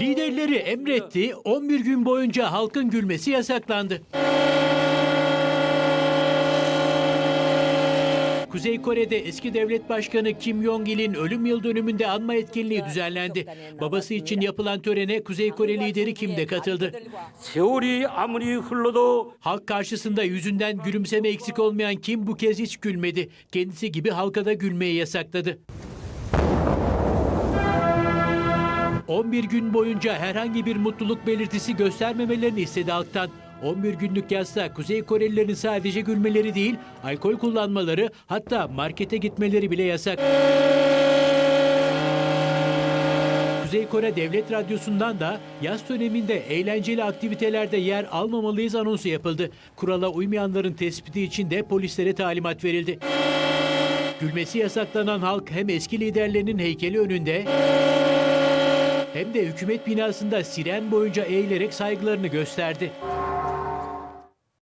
Liderleri emretti, 11 gün boyunca halkın gülmesi yasaklandı. Kuzey Kore'de eski devlet başkanı Kim Jong-il'in ölüm yıl dönümünde anma etkinliği düzenlendi. Babası için yapılan törene Kuzey Kore lideri Kim de katıldı. Halk karşısında yüzünden gülümseme eksik olmayan Kim bu kez hiç gülmedi. Kendisi gibi halka da gülmeyi yasakladı. 11 gün boyunca herhangi bir mutluluk belirtisi göstermemelerini istedi halktan. 11 günlük yasak Kuzey Korelilerin sadece gülmeleri değil, alkol kullanmaları hatta markete gitmeleri bile yasak. Kuzey Kore Devlet Radyosu'ndan da yaz döneminde eğlenceli aktivitelerde yer almamalıyız anonsu yapıldı. Kurala uymayanların tespiti için de polislere talimat verildi. Gülmesi yasaklanan halk hem eski liderlerinin heykeli önünde hem de hükümet binasında siren boyunca eğilerek saygılarını gösterdi.